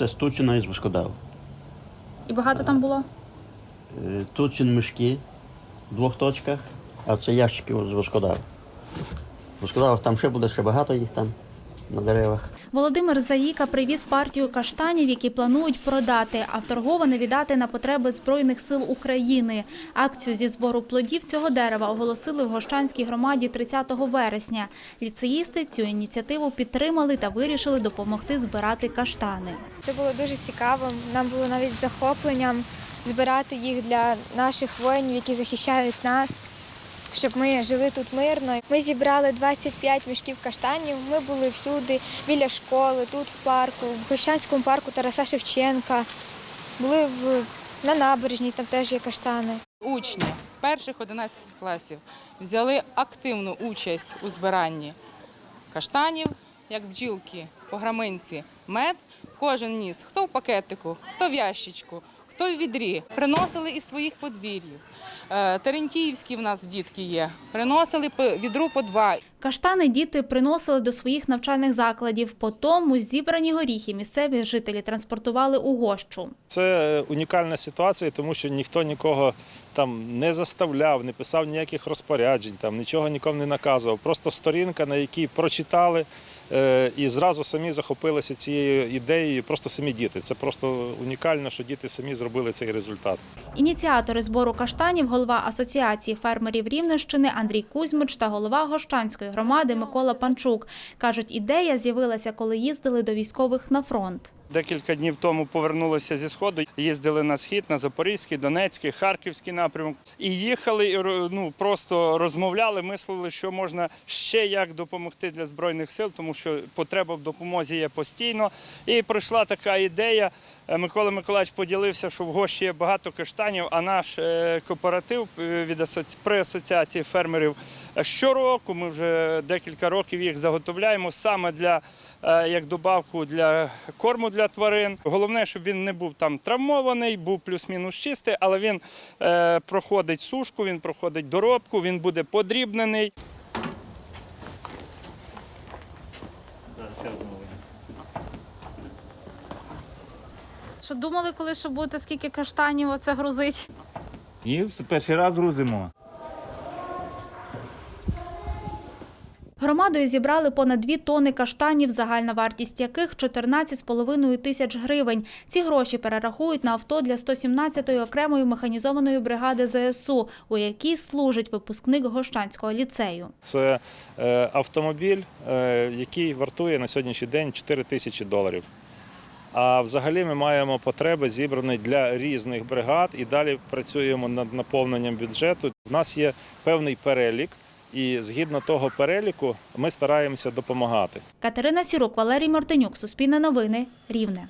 Це з із з І багато там було? Е, Тучин мішки в двох точках, а це ящики з Воскодав. В Воскодавах там ще буде, ще багато їх там на деревах. Володимир Заїка привіз партію каштанів, які планують продати, а вторговане віддати на потреби Збройних сил України. Акцію зі збору плодів цього дерева оголосили в Гощанській громаді 30 вересня. Ліцеїсти цю ініціативу підтримали та вирішили допомогти збирати каштани. Це було дуже цікаво. Нам було навіть захопленням збирати їх для наших воїнів, які захищають нас, щоб ми жили тут мирно. Ми зібрали 25 мішків каштанів. Ми були всюди, біля школи, тут в парку, в Гощанському парку Тараса Шевченка. Були в, на набережній, там теж є каштани. Учні перших 11 класів взяли активну участь у збиранні каштанів, як бджілки, пограминці, мед. Кожен ніс, хто в пакетику, хто в ящичку, хто в відрі. Приносили із своїх подвір'їв. Е, Терентіївські в нас дітки є. Приносили відру по два. Каштани діти приносили до своїх навчальних закладів. По тому зібрані горіхи місцеві жителі транспортували у гощу. Це е, унікальна ситуація, тому що ніхто нікого там не заставляв, не писав ніяких розпоряджень, там нічого нікому не наказував. Просто сторінка, на якій прочитали і зразу самі захопилися цією ідеєю. Просто самі діти. Це просто унікально, що діти самі зробили цей результат. Ініціатори збору каштанів, голова Асоціації фермерів Рівненщини Андрій Кузьмич та голова Гощанської громади Микола Панчук. Кажуть, ідея з'явилася, коли їздили до військових на фронт. Декілька днів тому повернулися зі сходу. Їздили на схід, на Запорізький, Донецький, Харківський напрямок. І їхали, і ну просто розмовляли, мислили, що можна ще як допомогти для збройних сил, тому що потреба в допомозі є постійно. І прийшла така ідея. Е, Микола Миколаївич поділився, що в Гощі є багато каштанів, а наш е, кооператив е, від асоці... при асоціації фермерів щороку ми вже декілька років їх заготовляємо саме для як добавку для корму для тварин. Головне, щоб він не був там травмований, був плюс-мінус чистий, але він проходить сушку, він проходить доробку, він буде подрібнений. Що думали, коли що будете скільки каштанів оце грузить? І перший раз грузимо. Громадою зібрали понад 2 тони каштанів, загальна вартість яких 14,5 тисяч гривень. Ці гроші перерахують на авто для 117-ї окремої механізованої бригади ЗСУ, у якій служить випускник Гощанського ліцею. Це е, автомобіль, е, який вартує на сьогоднішній день 4 тисячі доларів. А взагалі ми маємо потреби зібрані для різних бригад і далі працюємо над наповненням бюджету. У нас є певний перелік, і згідно того переліку ми стараємося допомагати. Катерина Сірук, Валерій Мартинюк, Суспільне новини, Рівне.